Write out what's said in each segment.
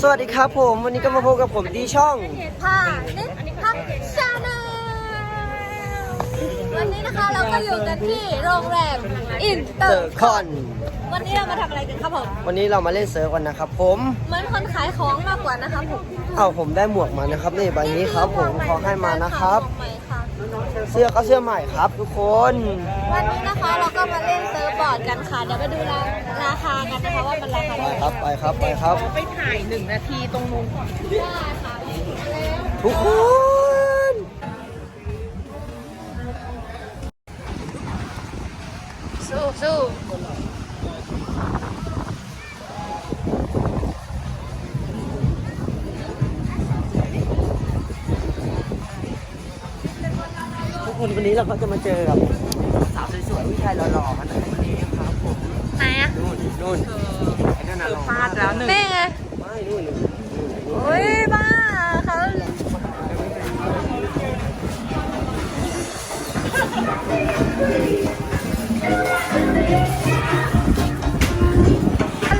สวัสดีครับผม วันนี้ก็มาพบกับผมที่ช่องค่ะนิดพักชาแนลวันนี้นะคะเราก็อยู่กันที่โรงแรมอินเตเตออร์ร์คอน วันนี้เรามาทำอะไรกันครับผมวันนี้เรามาเล่นเซิร์ฟกันนะครับผม เหมือนคนขายของมากกว่านะครับผมเอาผมได้หมวกมานะครับนี่ใบนี้ครับผมขอให้มานะครับหมวกใหม่ค่ะ เสื้อก็เสื้อใหม่ครับ ทุกคน วันนี้นะคะเราก็มาเล่นเซิร์ฟบอร์ดกันค่ะเดี๋ยวไปดูราราคากันนะคะว่ามันราคาไปเท่าไหร่ครับไปครับไปครับ ไปถ่ายหนึ่งนาทีตรงนู้นก่อนได้ค่ะทุกคนสู้สู้ คนวันนี้เราก็จะมาเจอกับสาวสวยๆผู้ชายหล่อๆกันนะวันนี้ครับผมไหนอะนู่นนู่นไอ้นั่นน่ะหล่อพลาดแล้วหนึ่งนี่ไงไม่นู่นนู่นโอ้ยบ้าเขา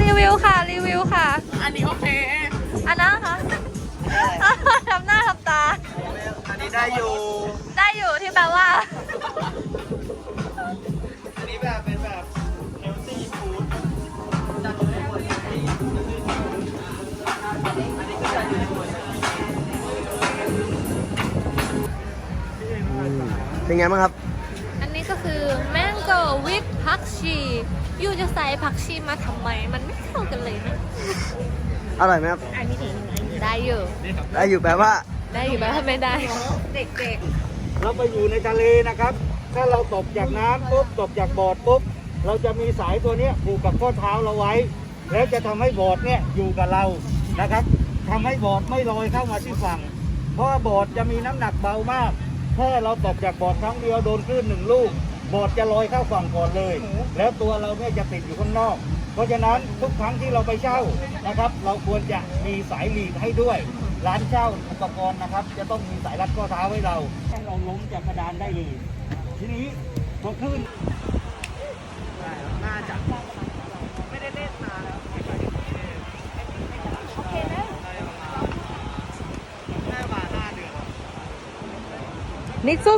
รีวิวค่ะ รีวิวค่ะ อันนี้โอเค อันนั้นค่ะ ทำหน้าทำตาอั นนี้ได้อยู่ ได้อยู่ที่แปลว่า อันนี้แบบเป็นแบบเฮลตี้ฟู้ดเป็นไงบ้างครับ อันนี้ก็คือแมงโก้วิกผักชียูจะใส่ผักชีมาทำไม มันไม่เข้ากันเลยนะ อร่อยไหมครับอันนี้นี่ได้อยู่ ได้อยู่แปลว่า ได้อยู่แบบไม่ได้ เด็กเราไปอยู่ในทะเลนะครับ ถ้าเราตกจากน้ำปุ๊บตกจากบอร์ดปุ๊บเราจะมีสายตัวเนี้ยผูกกับข้อเท้าเราไว้ แล้วจะทำให้บอร์ดเนี่ยอยู่กับเรานะครับทำให้บอร์ดไม่ลอยเข้ามาที่ฝั่ง เพราะว่าบอร์ดจะมีน้ำหนักเบามากแค่เราตกจากบอร์ดครั้งเดียวโดนคลื่นหนึ่งลูก บอร์ดจะลอยเข้าฝั่งก่อนเลย แล้วตัวเราเนี่ยจะติดอยู่ข้างนอก เพราะฉะนั้นทุกครั้งที่เราไปเช่านะครับ เราควรจะมีสายหลีดให้ด้วย ร้านเช่าอุปกรณ์นะครับ จะต้องมีสายรัดข้อเท้าให้เราให้เราล้มจากกระดานได้เลย ทีนี้พอขึ้นน่าจะไม่ได้เล่นมาแล้วหน้ามาหน้าเดือดนิกสู้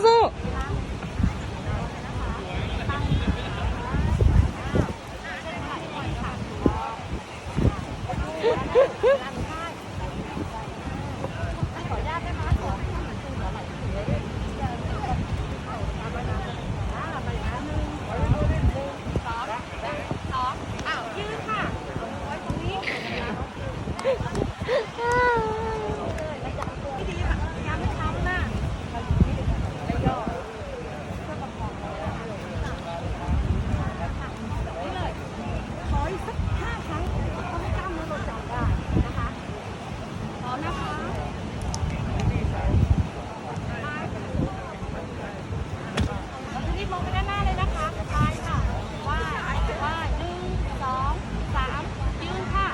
รีบลงไปด้านหน้าเลยนะคะไปค่ะว่าว่าหนึ่งสองสามยืนค่ะ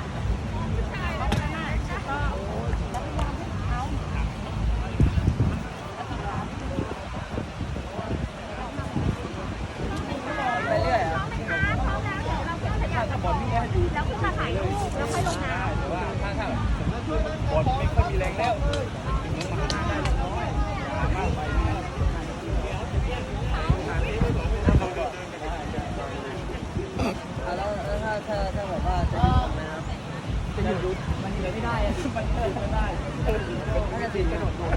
ลงไปด้านหน้าแล้วก็แล้วพยายามให้เท้าพร้อมไหมคะพร้อมแล้วเดี๋ยวเราขึ้นขยับกับบอลแล้วขึ้นมาถ่ายรูปแล้วค่อยลงน้ำ แล้วถ้าถ้าถ้า แบบว่าจะหยุดนะครับจะหยุดยุดมันหยุดไม่ได้อะมันเกิดไม่ได้ถ้าจะติดกระโดดลง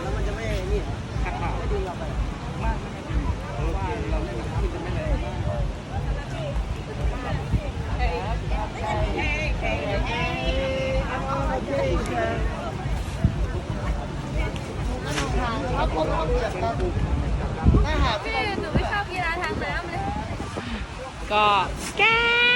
แล้วมันจะไม่นี่ไม่ดึงเราไป ถ้าหาก พี่หนูไม่ชอบกีฬาทางน้ำเลยๆก็แก้